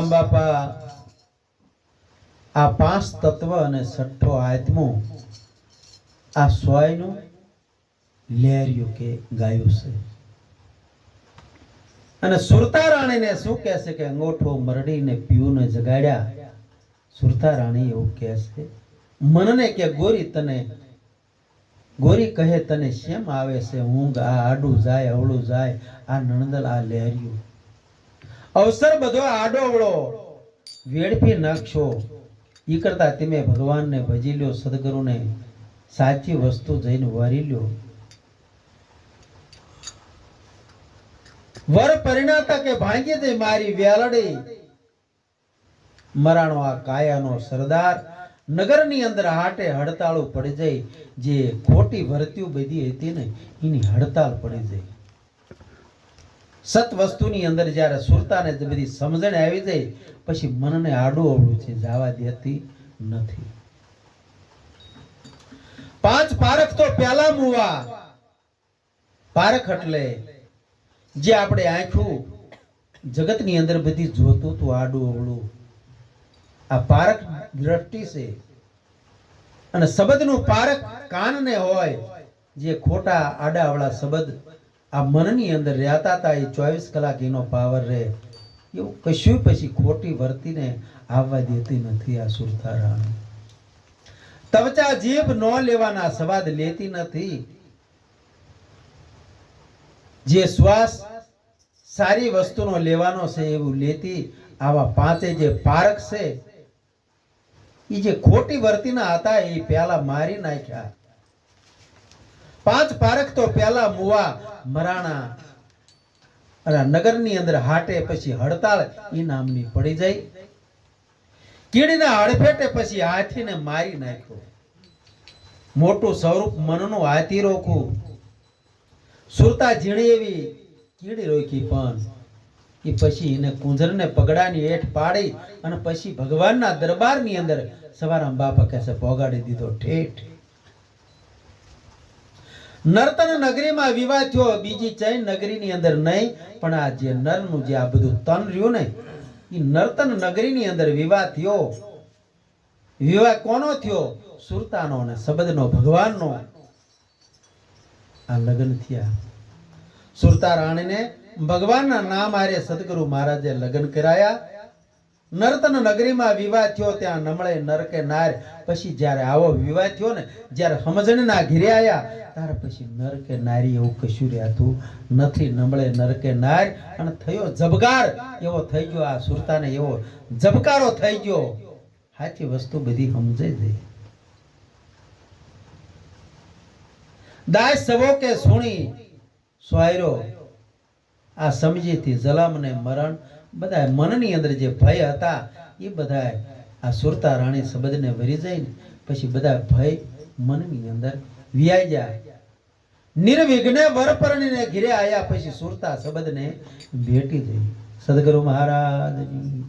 સવારામ બાપા. આ પાંચ તત્વ અને છઠ્ઠો આત્મો આ સ્વાયનું લહેર્યું કે ગાયું છે. અને સુરતા રાણીને શું કહે છે કે અંગોઠો મરડીને પીયુને જગાડ્યા? સુરતા રાણી એવું કહે છે, મનને કે ગોરી તને, ગોરી કહે તને શેમ આવે છે? ઊંઘ આ આડું જાય, અવળું જાય, આ નણદલ આ લહેર્યું અવસર બધો આડોવળો. વેડફી નાખશો. એ કરતા તમે ભગવાનને ભજી લ્યો, સદગુરુને સાચી વસ્તુ જઈને વારી લ્યો. વર પરિણાતા કે ભાંગી દે મારી વ્યાલડી. મરાણો આ કાયાનો સરદાર. નગરની અંદર હાટે હડતાળું પડી જાય. જે ખોટી વર્ત્યું બધી હતી ને, એની હડતાળ પડી જાય. સત વસ્તુની અંદર જ્યારે સુરતાને બધી સમજણ આવી જાય પછી મનને આડું અવળું છે, જવા દેતી નથી. પાંચ પારખ તો પહેલા મુવા. પારખ એટલે જે આપણે આંખું જગતની અંદર બધી જોતું તું આડું અવળું આ પારખ દ્રષ્ટિ છે. અને શબ્દનું પારખ કાનને હોય, જે ખોટા આડાવળા શબ્દ આ મનની અંદર રહેતા હતા, એ ચોવીસ કલાક એનો પાવર રહે. એવું કશું પછી ખોટી વર્તીને આવવા દેતી નથી આ સુરતા તવચા જીભ ન લેવાના સ્વાદ લેતી નથી. જે શ્વાસ સારી વસ્તુનો લેવાનો છે એવું લેતી, આવા પાંચે જે પારક છે એ જે ખોટી વર્તીના હતા, એ પેલા મારી નાખ્યા. પાંચ પારખ તો પેલા મુવા મરાણા અને નગરની અંદર હાટે પછી હડતાળ એ નામની પડી જાય. કીડીના હડફેટે પછી હાથીને મારી નાખ્યો. મોટું સ્વરૂપ મનનું હાથી રોખું સુરતા ઝીણી એવી કીડી રોકી પણ એ પછી એને કુંજરને પગડાની હેઠ પાડી અને પછી ભગવાનના દરબારની અંદર સવારામ બાપા કહેશે પોગાડી દીધો ઠેઠ. નર્તન નગરીમાં વિવાહ થયો. બીજી ચૈન નગરીની અંદર નહીં, પણ આ જે નરનું જે આ બધું તન રહ્યું ને એ નર્તન નગરીની અંદર વિવાહ થયો. વિવાહ કોનો થયો? સુરતાનો અને શબ્દનો, ભગવાનનો. આ લગ્ન થયા. સુરતા રાણીને ભગવાનના નામ આરે સદગુરુ મહારાજે લગ્ન કરાયા. નર્તન નગરીમાં વિવાહ થયો, ત્યાં નમળે નરકે નાર. પછી જ્યારે આવો વિવાહ થયો ને, જ્યારે સમજણના ઘેરે આયા ત્યાર પછી નર કે નારી એવું કશું રહેતું નથી. નમળે નર કે નાર અને થયો જબકાર. એવો થઈ ગયો આ સુરતાને એવો જબકારો થઈ ગયો. સાચી વસ્તુ બધી સમજાઈ જાય દાય સવો કે સુણી? સ્વાયરો, આ સમજીથી જલમ ને મરણ. બધા મનની અંદર જે ભય હતા, એ બધા આ સુરતા રાણી સબદને વરી જાય ને પછી બધા ભય મનની અંદર વ્યાઈ જાય. નિર્વિઘ્ને વરપરણીને ઘીરે આયા પછી સુરતા શબ્દને ભેટી થઈ સદગુરુ મહારાજની.